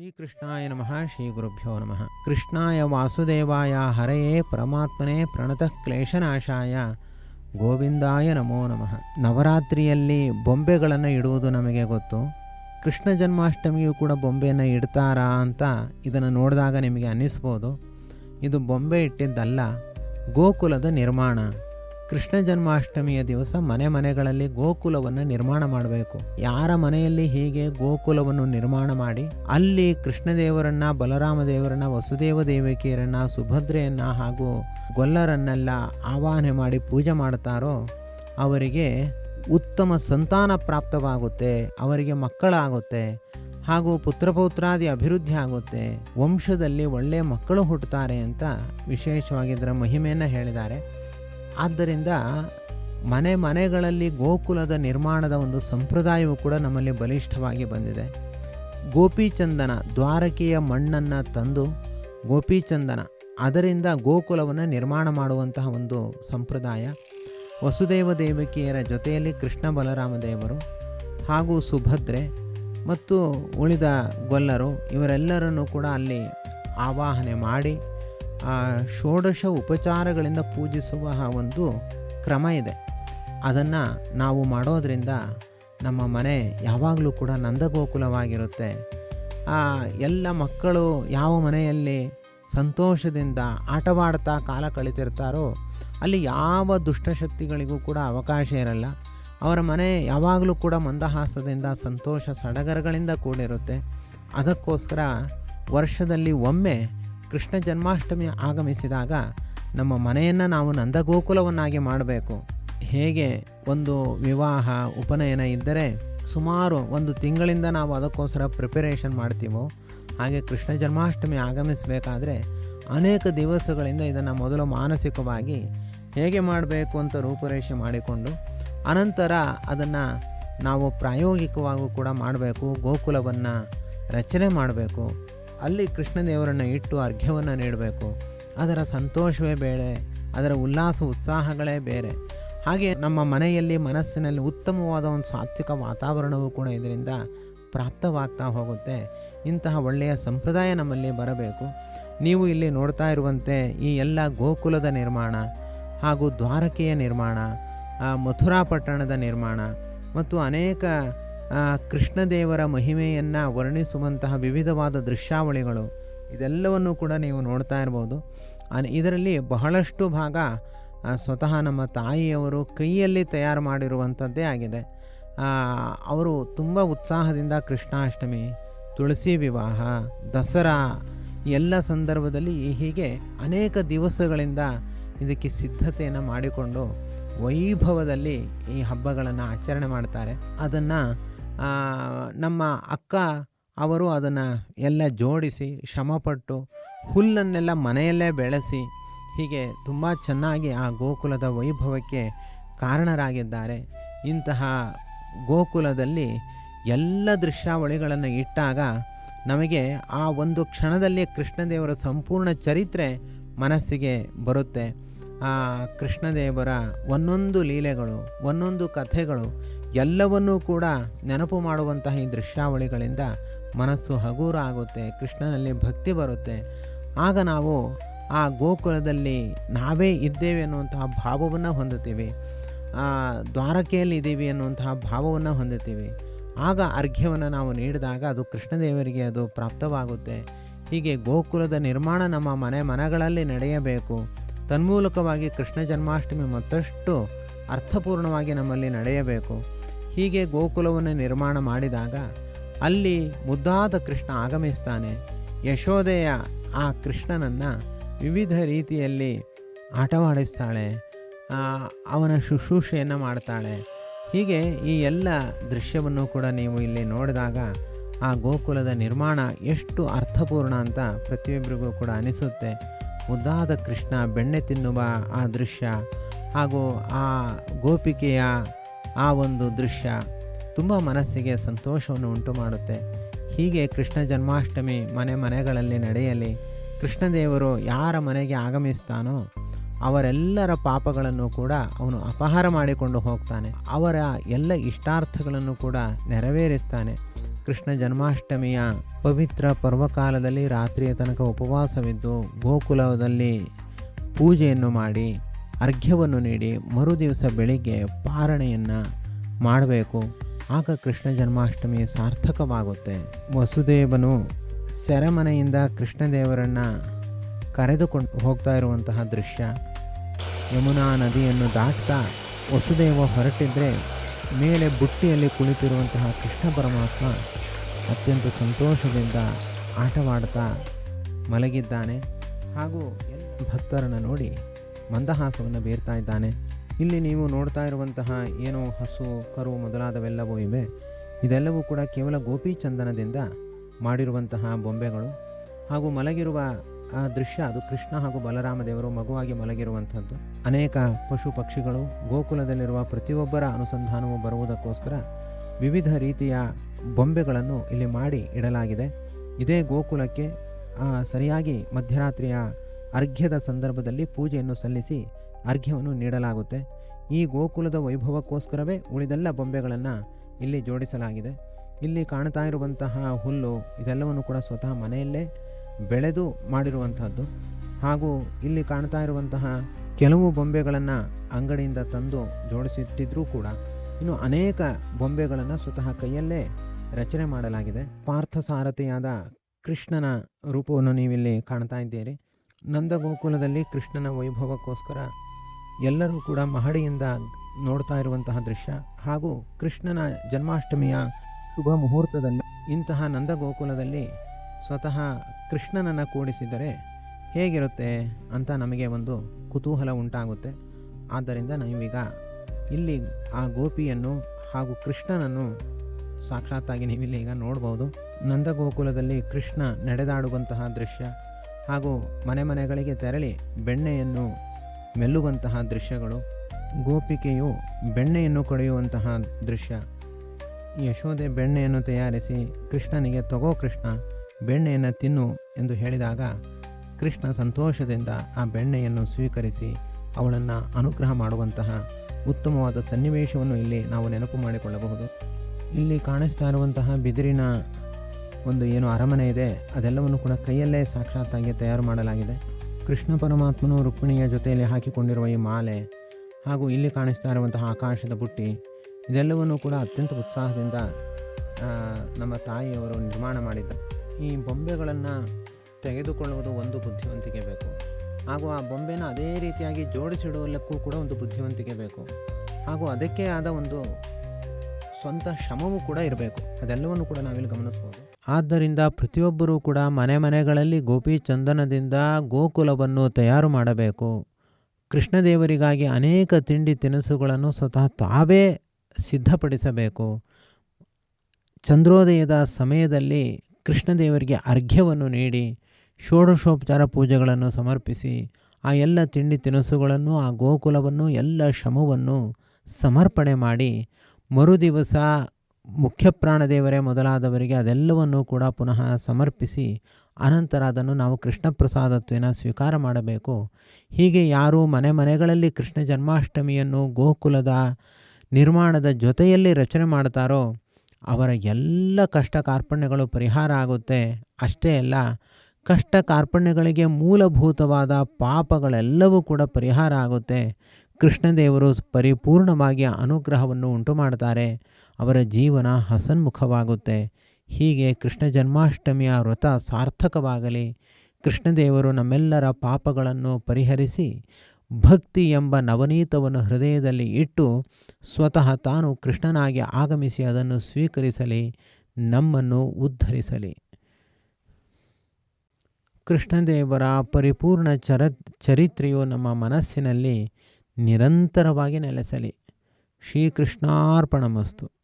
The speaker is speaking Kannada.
ಶ್ರೀಕೃಷ್ಣಾಯ ನಮಃ, ಶ್ರೀ ಗುರುಭ್ಯೋ ನಮಃ. ಕೃಷ್ಣಾಯ ವಾಸುದೇವಾಯ, ಹರೆಯೇ ಪರಮಾತ್ಮನೇ ಪ್ರಣತಃ ಕ್ಲೇಶನಾಶಾಯ. ಗೋವಿಂದಾಯ ನಮೋ ನಮಃ. ನವರಾತ್ರಿಯಲ್ಲಿ ಬೊಂಬೆಗಳನ್ನು ಇಡುವುದು ನಮಗೆ ಗೊತ್ತು. ಕೃಷ್ಣ ಜನ್ಮಾಷ್ಟಮಿಯು ಕೂಡ ಬೊಂಬೆಯನ್ನು ಇಡ್ತಾರಾ ಅಂತ ಇದನ್ನು ನೋಡಿದಾಗ ನಿಮಗೆ ಅನ್ನಿಸ್ಬೋದು. ಇದು ಬೊಂಬೆ ಇಟ್ಟಿದ್ದಲ್ಲ, ಗೋಕುಲದ ನಿರ್ಮಾಣ. ಕೃಷ್ಣ ಜನ್ಮಾಷ್ಟಮಿಯ ದಿವಸ ಮನೆ ಮನೆಗಳಲ್ಲಿ ಗೋಕುಲವನ್ನು ನಿರ್ಮಾಣ ಮಾಡಬೇಕು. ಯಾರ ಮನೆಯಲ್ಲಿ ಹೀಗೆ ಗೋಕುಲವನ್ನು ನಿರ್ಮಾಣ ಮಾಡಿ, ಅಲ್ಲಿ ಕೃಷ್ಣದೇವರನ್ನ ಬಲರಾಮ ದೇವರನ್ನ ವಸುದೇವ ದೇವಕಿಯರನ್ನ, ಸುಭದ್ರೆಯನ್ನ ಹಾಗೂ ಗೊಲ್ಲರನ್ನೆಲ್ಲ ಆವಾಹನೆ ಮಾಡಿ ಪೂಜೆ ಮಾಡ್ತಾರೋ ಅವರಿಗೆ ಉತ್ತಮ ಸಂತಾನ ಪ್ರಾಪ್ತವಾಗುತ್ತೆ, ಅವರಿಗೆ ಮಕ್ಕಳಾಗುತ್ತೆ ಹಾಗೂ ಪುತ್ರಪೌತ್ರಾದಿ ಅಭಿವೃದ್ಧಿ ಆಗುತ್ತೆ. ವಂಶದಲ್ಲಿ ಒಳ್ಳೆಯ ಮಕ್ಕಳು ಹುಟ್ಟುತ್ತಾರೆ ಅಂತ ವಿಶೇಷವಾಗಿ ಇದರ ಮಹಿಮೆಯನ್ನು ಹೇಳಿದ್ದಾರೆ. ಆದ್ದರಿಂದ ಮನೆ ಮನೆಗಳಲ್ಲಿ ಗೋಕುಲದ ನಿರ್ಮಾಣದ ಒಂದು ಸಂಪ್ರದಾಯವು ಕೂಡ ನಮ್ಮಲ್ಲಿ ಬಲಿಷ್ಠವಾಗಿ ಬಂದಿದೆ. ಗೋಪಿಚಂದನ ದ್ವಾರಕೆಯ ಮಣ್ಣನ್ನು ತಂದು ಗೋಪಿಚಂದನ, ಅದರಿಂದ ಗೋಕುಲವನ್ನು ನಿರ್ಮಾಣ ಮಾಡುವಂತಹ ಒಂದು ಸಂಪ್ರದಾಯ. ವಸುದೇವ ದೇವಕಿಯರ ಜೊತೆಯಲ್ಲಿ ಕೃಷ್ಣ ಬಲರಾಮ ದೇವರು ಹಾಗೂ ಸುಭದ್ರೆ ಮತ್ತು ಉಳಿದ ಗೊಲ್ಲರು ಇವರೆಲ್ಲರನ್ನು ಕೂಡ ಅಲ್ಲಿ ಆವಾಹನೆ ಮಾಡಿ ಆ, ಷೋಡಶ ಉಪಚಾರಗಳಿಂದ ಪೂಜಿಸುವ ಒಂದು ಕ್ರಮ ಇದೆ. ಅದನ್ನು ನಾವು ಮಾಡೋದರಿಂದ ನಮ್ಮ ಮನೆ ಯಾವಾಗಲೂ ಕೂಡ ನಂದಗೋಕುಲವಾಗಿರುತ್ತೆ. ಎಲ್ಲ ಮಕ್ಕಳು ಯಾವ ಮನೆಯಲ್ಲಿ ಸಂತೋಷದಿಂದ ಆಟವಾಡ್ತಾ ಕಾಲ ಕಳಿತಿರ್ತಾರೋ, ಅಲ್ಲಿ ಯಾವ ದುಷ್ಟಶಕ್ತಿಗಳಿಗೂ ಕೂಡ ಅವಕಾಶ ಇರಲ್ಲ. ಅವರ ಮನೆ ಯಾವಾಗಲೂ ಕೂಡ ಮಂದಹಾಸದಿಂದ, ಸಂತೋಷ ಸಡಗರಗಳಿಂದ ಕೂಡಿರುತ್ತೆ. ಅದಕ್ಕೋಸ್ಕರ ವರ್ಷದಲ್ಲಿ ಒಮ್ಮೆ ಕೃಷ್ಣ ಜನ್ಮಾಷ್ಟಮಿ ಆಗಮಿಸಿದಾಗ ನಮ್ಮ ಮನೆಯನ್ನು ನಾವು ನಂದಗೋಕುಲವನ್ನಾಗಿ ಮಾಡಬೇಕು. ಹೇಗೆ? ಒಂದು ವಿವಾಹ, ಉಪನಯನ ಇದ್ದರೆ ಸುಮಾರು ಒಂದು ತಿಂಗಳಿಂದ ನಾವು ಅದಕ್ಕೋಸ್ಕರ ಪ್ರಿಪರೇಷನ್ ಮಾಡ್ತೀವೋ? ಹಾಗೆ ಕೃಷ್ಣ ಜನ್ಮಾಷ್ಟಮಿ ಆಗಮಿಸಬೇಕಾದ್ರೆ ಅನೇಕ ದಿವಸಗಳಿಂದ ಇದನ್ನು ಮೊದಲು ಮಾನಸಿಕವಾಗಿ ಹೇಗೆ ಮಾಡಬೇಕು ಅಂತ ರೂಪುರೇಷೆ ಮಾಡಿಕೊಂಡು, ಅನಂತರ ಅದನ್ನು ನಾವು ಪ್ರಾಯೋಗಿಕವಾಗೂ ಕೂಡ ಮಾಡಬೇಕು, ಗೋಕುಲವನ್ನು ರಚನೆ ಮಾಡಬೇಕು. ಅಲ್ಲಿ ಕೃಷ್ಣದೇವರನ್ನು ಇಟ್ಟು ಅರ್ಘ್ಯವನ್ನು ನೀಡಬೇಕು. ಅದರ ಸಂತೋಷವೇ ಬೇರೆ, ಅದರ ಉಲ್ಲಾಸ, ಉತ್ಸಾಹಗಳೇ ಬೇರೆ. ಹಾಗೆ ನಮ್ಮ ಮನೆಯಲ್ಲಿ ಮನಸ್ಸಿನಲ್ಲಿ ಉತ್ತಮವಾದ ಒಂದು ಸಾತ್ವಿಕ ವಾತಾವರಣವೂ ಕೂಡ ಇದರಿಂದ ಪ್ರಾಪ್ತವಾಗ್ತಾ ಹೋಗುತ್ತೆ. ಇಂತಹ ಒಳ್ಳೆಯ ಸಂಪ್ರದಾಯ ನಮ್ಮಲ್ಲಿ ಬರಬೇಕು. ನೀವು ಇಲ್ಲಿ ನೋಡ್ತಾ ಇರುವಂತೆ ಈ ಎಲ್ಲ ಗೋಕುಲದ ನಿರ್ಮಾಣ ಹಾಗೂ ದ್ವಾರಕೆಯ ನಿರ್ಮಾಣ ಮಥುರಾ ಪಟ್ಟಣದ ನಿರ್ಮಾಣ ಮತ್ತು ಅನೇಕ ಕೃಷ್ಣದೇವರ ಮಹಿಮೆಯನ್ನು ವರ್ಣಿಸುವಂತಹ ವಿವಿಧವಾದ ದೃಶ್ಯಾವಳಿಗಳು ಇದೆಲ್ಲವನ್ನು ಕೂಡ ನೀವು ನೋಡ್ತಾ ಇರ್ಬೋದು. ಇದರಲ್ಲಿ ಬಹಳಷ್ಟು ಭಾಗ ಸ್ವತಃ ನಮ್ಮ ತಾಯಿಯವರು ಕೈಯಲ್ಲಿ ತಯಾರು ಮಾಡಿರುವಂಥದ್ದೇ ಆಗಿದೆ. ಅವರು ತುಂಬ ಉತ್ಸಾಹದಿಂದ ಕೃಷ್ಣಾಷ್ಟಮಿ, ತುಳಸಿ ವಿವಾಹ, ದಸರಾ ಎಲ್ಲ ಸಂದರ್ಭದಲ್ಲಿ ಹೀಗೆ ಅನೇಕ ದಿವಸಗಳಿಂದ ಇದಕ್ಕೆ ಸಿದ್ಧತೆಯನ್ನು ಮಾಡಿಕೊಂಡು ವೈಭವದಲ್ಲಿ ಈ ಹಬ್ಬಗಳನ್ನು ಆಚರಣೆ ಮಾಡ್ತಾರೆ. ಅದನ್ನು ನಮ್ಮ ಅಕ್ಕ ಅವರು ಅದನ್ನು ಎಲ್ಲ ಜೋಡಿಸಿ ಶ್ರಮಪಟ್ಟು ಹುಲ್ಲನ್ನೆಲ್ಲ ಮನೆಯಲ್ಲೇ ಬೆಳೆಸಿ ಹೀಗೆ ತುಂಬ ಚೆನ್ನಾಗಿ ಆ ಗೋಕುಲದ ವೈಭವಕ್ಕೆ ಕಾರಣರಾಗಿದ್ದಾರೆ. ಇಂತಹ ಗೋಕುಲದಲ್ಲಿ ಎಲ್ಲ ದೃಶ್ಯಾವಳಿಗಳನ್ನು ಇಟ್ಟಾಗ ನಮಗೆ ಆ ಒಂದು ಕ್ಷಣದಲ್ಲಿ ಕೃಷ್ಣದೇವರ ಸಂಪೂರ್ಣ ಚರಿತ್ರೆ ಮನಸ್ಸಿಗೆ ಬರುತ್ತೆ. ಆ ಕೃಷ್ಣದೇವರ ಒಂದೊಂದು ಲೀಲೆಗಳು, ಒಂದೊಂದು ಕಥೆಗಳು ಎಲ್ಲವನ್ನೂ ಕೂಡ ನೆನಪು ಮಾಡುವಂತಹ ಈ ದೃಶ್ಯಾವಳಿಗಳಿಂದ ಮನಸ್ಸು ಹಗೂರ ಆಗುತ್ತೆ ಕೃಷ್ಣನಲ್ಲಿ ಭಕ್ತಿ ಬರುತ್ತೆ. ಆಗ ನಾವು ಆ ಗೋಕುಲದಲ್ಲಿ ನಾವೇ ಇದ್ದೇವೆ ಅನ್ನುವಂತಹ ಭಾವವನ್ನು ಹೊಂದುತ್ತೀವಿ. ದ್ವಾರಕೆಯಲ್ಲಿ ಇದ್ದೀವಿ ಅನ್ನುವಂತಹ ಭಾವವನ್ನು ಹೊಂದುತ್ತೀವಿ. ಆಗ ಅರ್ಘ್ಯವನ್ನು ನಾವು ನೀಡಿದಾಗ ಅದು ಕೃಷ್ಣದೇವರಿಗೆ ಅದು ಪ್ರಾಪ್ತವಾಗುತ್ತೆ. ಹೀಗೆ ಗೋಕುಲದ ನಿರ್ಮಾಣ ನಮ್ಮ ಮನೆ ಮನಗಳಲ್ಲಿ ನಡೆಯಬೇಕು. ತನ್ಮೂಲಕವಾಗಿ ಕೃಷ್ಣ ಜನ್ಮಾಷ್ಟಮಿ ಮತ್ತಷ್ಟು ಅರ್ಥಪೂರ್ಣವಾಗಿ ನಮ್ಮಲ್ಲಿ ನಡೆಯಬೇಕು. ಹೀಗೆ ಗೋಕುಲವನ್ನು ನಿರ್ಮಾಣ ಮಾಡಿದಾಗ ಅಲ್ಲಿ ಮುದ್ದಾದ ಕೃಷ್ಣ ಆಗಮಿಸ್ತಾನೆ. ಯಶೋದೆಯ ಆ ಕೃಷ್ಣನನ್ನು ವಿವಿಧ ರೀತಿಯಲ್ಲಿ ಆಟವಾಡಿಸ್ತಾಳೆ. ಅವನ ಶುಶ್ರೂಷೆಯನ್ನು ಮಾಡ್ತಾಳೆ. ಹೀಗೆ ಈ ಎಲ್ಲ ದೃಶ್ಯವನ್ನು ಕೂಡ ನೀವು ಇಲ್ಲಿ ನೋಡಿದಾಗ ಆ ಗೋಕುಲದ ನಿರ್ಮಾಣ ಎಷ್ಟು ಅರ್ಥಪೂರ್ಣ ಅಂತ ಪ್ರತಿಯೊಬ್ಬರಿಗೂ ಕೂಡ ಅನಿಸುತ್ತೆ. ಮುದ್ದಾದ ಕೃಷ್ಣ ಬೆಣ್ಣೆ ತಿನ್ನುವ ಆ ದೃಶ್ಯ ಹಾಗೂ ಆ ಗೋಪಿಕೆಯ ಆ ಒಂದು ದೃಶ್ಯ ತುಂಬ ಮನಸ್ಸಿಗೆ ಸಂತೋಷವನ್ನು ಉಂಟು ಮಾಡುತ್ತೆ. ಹೀಗೆ ಕೃಷ್ಣ ಜನ್ಮಾಷ್ಟಮಿ ಮನೆ ಮನೆಗಳಲ್ಲಿ ನಡೆಯಲಿ, ಕೃಷ್ಣದೇವರು ಯಾರ ಮನೆಗೆ ಆಗಮಿಸ್ತಾನೋ ಅವರೆಲ್ಲರ ಪಾಪಗಳನ್ನು ಕೂಡ ಅವನು ಅಪಹಾರ ಮಾಡಿಕೊಂಡು ಹೋಗ್ತಾನೆ. ಅವರ ಎಲ್ಲ ಇಷ್ಟಾರ್ಥಗಳನ್ನು ಕೂಡ ನೆರವೇರಿಸ್ತಾನೆ. ಕೃಷ್ಣ ಜನ್ಮಾಷ್ಟಮಿಯ ಪವಿತ್ರ ಪರ್ವಕಾಲದಲ್ಲಿ ರಾತ್ರಿಯ ತನಕ ಉಪವಾಸವಿದ್ದು ಗೋಕುಲದಲ್ಲಿ ಪೂಜೆಯನ್ನು ಮಾಡಿ ಅರ್ಘ್ಯವನ್ನು ನೀಡಿ ಮರುದಿವಸ ಬೆಳಿಗ್ಗೆ ಪಾರಣೆಯನ್ನು ಮಾಡಬೇಕು. ಆಗ ಕೃಷ್ಣ ಜನ್ಮಾಷ್ಟಮಿ ಸಾರ್ಥಕವಾಗುತ್ತೆ. ವಸುದೇವನು ಸೆರೆಮನೆಯಿಂದ ಕೃಷ್ಣದೇವರನ್ನು ಕರೆದುಕೊಂಡು ಹೋಗ್ತಾ ಇರುವಂತಹ ದೃಶ್ಯ. ಯಮುನಾ ನದಿಯನ್ನು ದಾಟ್ತಾ ವಸುದೇವ ಹೊರಟಿದ್ರೆ ಮೇಲೆ ಬುಟ್ಟಿಯಲ್ಲಿ ಕುಳಿತಿರುವಂತಹ ಕೃಷ್ಣ ಪರಮಾತ್ಮ ಅತ್ಯಂತ ಸಂತೋಷದಿಂದ ಆಟವಾಡ್ತಾ ಮಲಗಿದ್ದಾನೆ. ಹಾಗೂ ಎಲ್ಲ ಭಕ್ತರನ್ನು ನೋಡಿ ಮಂದಹಾಸವನ್ನು ಬೀರ್ತಾ ಇದ್ದಾನೆ. ಇಲ್ಲಿ ನೀವು ನೋಡ್ತಾ ಇರುವಂತಹ ಏನು ಹಸು, ಕರು ಮೊದಲಾದವೆಲ್ಲವೂ ಇವೆ. ಇದೆಲ್ಲವೂ ಕೂಡ ಕೇವಲ ಗೋಪಿಚಂದನದಿಂದ ಮಾಡಿರುವಂತಹ ಬೊಂಬೆಗಳು. ಹಾಗೂ ಮಲಗಿರುವ ಆ ದೃಶ್ಯ ಅದು ಕೃಷ್ಣ ಹಾಗೂ ಬಲರಾಮ ದೇವರು ಮಗುವಾಗಿ ಮಲಗಿರುವಂಥದ್ದು. ಅನೇಕ ಪಶು ಪಕ್ಷಿಗಳು ಗೋಕುಲದಲ್ಲಿರುವ ಪ್ರತಿಯೊಬ್ಬರ ಅನುಸಂಧಾನವು ಬರುವುದಕ್ಕೋಸ್ಕರ ವಿವಿಧ ರೀತಿಯ ಬೊಂಬೆಗಳನ್ನು ಇಲ್ಲಿ ಮಾಡಿ ಇಡಲಾಗಿದೆ. ಇದೇ ಗೋಕುಲಕ್ಕೆ ಸರಿಯಾಗಿ ಮಧ್ಯರಾತ್ರಿಯ ಅರ್ಘ್ಯದ ಸಂದರ್ಭದಲ್ಲಿ ಪೂಜೆಯನ್ನು ಸಲ್ಲಿಸಿ ಅರ್ಘ್ಯವನ್ನು ನೀಡಲಾಗುತ್ತೆ. ಈ ಗೋಕುಲದ ವೈಭವಕ್ಕೋಸ್ಕರವೇ ಉಳಿದೆಲ್ಲ ಬೊಂಬೆಗಳನ್ನು ಇಲ್ಲಿ ಜೋಡಿಸಲಾಗಿದೆ. ಇಲ್ಲಿ ಕಾಣ್ತಾ ಇರುವಂತಹ ಹುಲ್ಲು ಇದೆಲ್ಲವನ್ನು ಕೂಡ ಸ್ವತಃ ಮನೆಯಲ್ಲೇ ಬೆಳೆದು ಮಾಡಿರುವಂಥದ್ದು ಹಾಗೂ ಇಲ್ಲಿ ಕಾಣ್ತಾ ಇರುವಂತಹ ಕೆಲವು ಬೊಂಬೆಗಳನ್ನು ಅಂಗಡಿಯಿಂದ ತಂದು ಜೋಡಿಸಿಟ್ಟಿದ್ರೂ ಕೂಡ ಇನ್ನು ಅನೇಕ ಬೊಂಬೆಗಳನ್ನು ಸ್ವತಃ ಕೈಯಲ್ಲೇ ರಚನೆ ಮಾಡಲಾಗಿದೆ. ಪಾರ್ಥಸಾರಥಿಯಾದ ಕೃಷ್ಣನ ರೂಪವನ್ನು ನೀವಿಲ್ಲಿ ಕಾಣ್ತಾ ಇದ್ದೀರಿ. ನಂದಗೋಕುಲದಲ್ಲಿ ಕೃಷ್ಣನ ವೈಭವಕ್ಕೋಸ್ಕರ ಎಲ್ಲರೂ ಕೂಡ ಮಹಡಿಯಿಂದ ನೋಡ್ತಾ ಇರುವಂತಹ ದೃಶ್ಯ. ಹಾಗೂ ಕೃಷ್ಣನ ಜನ್ಮಾಷ್ಟಮಿಯ ಶುಭ ಮುಹೂರ್ತದಲ್ಲಿ ಇಂತಹ ನಂದಗೋಕುಲದಲ್ಲಿ ಸ್ವತಃ ಕೃಷ್ಣನನ್ನು ಕೂಡಿಸಿದರೆ ಹೇಗಿರುತ್ತೆ ಅಂತ ನಮಗೆ ಒಂದು ಕುತೂಹಲ ಉಂಟಾಗುತ್ತೆ. ಆದ್ದರಿಂದ ನಾವೀಗ ಇಲ್ಲಿ ಆ ಗೋಪಿಯನ್ನು ಹಾಗೂ ಕೃಷ್ಣನನ್ನು ಸಾಕ್ಷಾತ್ತಾಗಿ ನೀವಿಲ್ಲಿ ಈಗ ನೋಡ್ಬೋದು. ನಂದಗೋಕುಲದಲ್ಲಿ ಕೃಷ್ಣ ನಡೆದಾಡುವಂತಹ ದೃಶ್ಯ ಹಾಗೂ ಮನೆ ಮನೆಗಳಿಗೆ ತೆರಳಿ ಬೆಣ್ಣೆಯನ್ನು ಮೆಲ್ಲುವಂತಹ ದೃಶ್ಯಗಳು, ಗೋಪಿಕೆಯು ಬೆಣ್ಣೆಯನ್ನು ಕೊಡೆಯುವಂತಹ ದೃಶ್ಯ ಯಶೋದೆ ಬೆಣ್ಣೆಯನ್ನು ತಯಾರಿಸಿ ಕೃಷ್ಣನಿಗೆ ತಗೋ ಕೃಷ್ಣ, ಬೆಣ್ಣೆಯನ್ನು ತಿನ್ನು ಎಂದು ಹೇಳಿದಾಗ ಕೃಷ್ಣ ಸಂತೋಷದಿಂದ ಆ ಬೆಣ್ಣೆಯನ್ನು ಸ್ವೀಕರಿಸಿ ಅವಳನ್ನು ಅನುಗ್ರಹ ಮಾಡುವಂತಹ ಉತ್ತಮವಾದ ಸನ್ನಿವೇಶವನ್ನು ಇಲ್ಲಿ ನಾವು ನೆನಪು ಮಾಡಿಕೊಳ್ಳಬಹುದು. ಇಲ್ಲಿ ಕಾಣಿಸ್ತಾ ಇರುವಂತಹ ಬಿದಿರಿನ ಒಂದು ಏನು ಅರಮನೆ ಇದೆ, ಅದೆಲ್ಲವನ್ನು ಕೂಡ ಕೈಯಲ್ಲೇ ಸಾಕ್ಷಾತ್ತಾಗಿ ತಯಾರು ಮಾಡಲಾಗಿದೆ. ಕೃಷ್ಣ ಪರಮಾತ್ಮನು ರುಕ್ಮಿಣಿಯ ಜೊತೆಯಲ್ಲಿ ಹಾಕಿಕೊಂಡಿರುವ ಈ ಮಾಲೆ ಹಾಗೂ ಇಲ್ಲಿ ಕಾಣಿಸ್ತಾ ಇರುವಂತಹ ಆಕಾಶದ ಬುಟ್ಟಿ, ಇದೆಲ್ಲವನ್ನು ಕೂಡ ಅತ್ಯಂತ ಉತ್ಸಾಹದಿಂದ ನಮ್ಮ ತಾಯಿಯವರು ನಿರ್ಮಾಣ ಮಾಡಿದ್ದಾರೆ ಈ ಬೊಂಬೆಗಳನ್ನು ತೆಗೆದುಕೊಳ್ಳುವುದು ಒಂದು ಬುದ್ಧಿವಂತಿಕೆ ಬೇಕು. ಹಾಗೂ ಆ ಬೊಂಬೆನ ಅದೇ ರೀತಿಯಾಗಿ ಜೋಡಿಸಿಡುವುದಕ್ಕೂ ಕೂಡ ಒಂದು ಬುದ್ಧಿವಂತಿಕೆ ಬೇಕು. ಹಾಗೂ ಅದಕ್ಕೆ ಆದ ಒಂದು ಸ್ವಂತ ಶ್ರಮವೂ ಕೂಡ ಇರಬೇಕು. ಅದೆಲ್ಲವನ್ನು ಕೂಡ ನಾವಿಲ್ಲಿ ಗಮನಿಸ್ಬೋದು. ಆದ್ದರಿಂದ ಪ್ರತಿಯೊಬ್ಬರೂ ಕೂಡ ಮನೆ ಮನೆಗಳಲ್ಲಿ ಗೋಪಿ ಚಂದನದಿಂದ ಗೋಕುಲವನ್ನು ತಯಾರು ಮಾಡಬೇಕು. ಕೃಷ್ಣದೇವರಿಗಾಗಿ ಅನೇಕ ತಿಂಡಿ ತಿನಿಸುಗಳನ್ನು ಸ್ವತಃ ತಾವೇ ಸಿದ್ಧಪಡಿಸಬೇಕು. ಚಂದ್ರೋದಯದ ಸಮಯದಲ್ಲಿ ಕೃಷ್ಣದೇವರಿಗೆ ಅರ್ಘ್ಯವನ್ನು ನೀಡಿ, ಷೋಡಶೋಪಚಾರ ಪೂಜೆಗಳನ್ನು ಸಮರ್ಪಿಸಿ, ಆ ಎಲ್ಲ ತಿಂಡಿ ತಿನಿಸುಗಳನ್ನು, ಆ ಗೋಕುಲವನ್ನು, ಎಲ್ಲ ಶ್ರಮವನ್ನು ಸಮರ್ಪಣೆ ಮಾಡಿ ಮರುದಿವಸ ಮುಖ್ಯ ಪ್ರಾಣದೇವರೇ ಮೊದಲಾದವರಿಗೆ ಅದೆಲ್ಲವನ್ನೂ ಕೂಡ ಪುನಃ ಸಮರ್ಪಿಸಿ ಅನಂತರ ಅದನ್ನು ನಾವು ಕೃಷ್ಣ ಪ್ರಸಾದತ್ವನ ಸ್ವೀಕಾರ ಮಾಡಬೇಕು. ಹೀಗೆ ಯಾರು ಮನೆ ಮನೆಗಳಲ್ಲಿ ಕೃಷ್ಣ ಜನ್ಮಾಷ್ಟಮಿಯನ್ನು ಗೋಕುಲದ ನಿರ್ಮಾಣದ ಜೊತೆಯಲ್ಲಿ ರಚನೆ ಮಾಡ್ತಾರೋ ಅವರ ಎಲ್ಲ ಕಷ್ಟ ಕಾರ್ಪಣ್ಯಗಳು ಪರಿಹಾರ ಆಗುತ್ತೆ. ಅಷ್ಟೇ ಅಲ್ಲ, ಕಷ್ಟ ಕಾರ್ಪಣ್ಯಗಳಿಗೆ ಮೂಲಭೂತವಾದ ಪಾಪಗಳೆಲ್ಲವೂ ಕೂಡ ಪರಿಹಾರ ಆಗುತ್ತೆ. ಕೃಷ್ಣದೇವರು ಪರಿಪೂರ್ಣವಾಗಿ ಅನುಗ್ರಹವನ್ನು ಉಂಟು ಮಾಡ್ತಾರೆ ಅವರ ಜೀವನ ಹಸನ್ಮುಖವಾಗುತ್ತೆ. ಹೀಗೆ ಕೃಷ್ಣ ಜನ್ಮಾಷ್ಟಮಿಯ ವ್ರತ ಸಾರ್ಥಕವಾಗಲಿ. ಕೃಷ್ಣದೇವರು ನಮ್ಮೆಲ್ಲರ ಪಾಪಗಳನ್ನು ಪರಿಹರಿಸಿ ಭಕ್ತಿ ಎಂಬ ನವನೀತವನ್ನು ಹೃದಯದಲ್ಲಿ ಇಟ್ಟು ಸ್ವತಃ ತಾನು ಕೃಷ್ಣನಾಗಿ ಆಗಮಿಸಿ ಅದನ್ನು ಸ್ವೀಕರಿಸಲಿ, ನಮ್ಮನ್ನು ಉದ್ಧರಿಸಲಿ. ಕೃಷ್ಣದೇವರ ಪರಿಪೂರ್ಣ ಚರ, ಚರಿತ್ರೆಯು ನಮ್ಮ ಮನಸ್ಸಿನಲ್ಲಿ ನಿರಂತರವಾಗಿ ನೆಲೆಸಲಿ. ಶ್ರೀಕೃಷ್ಣಾರ್ಪಣಮಸ್ತು.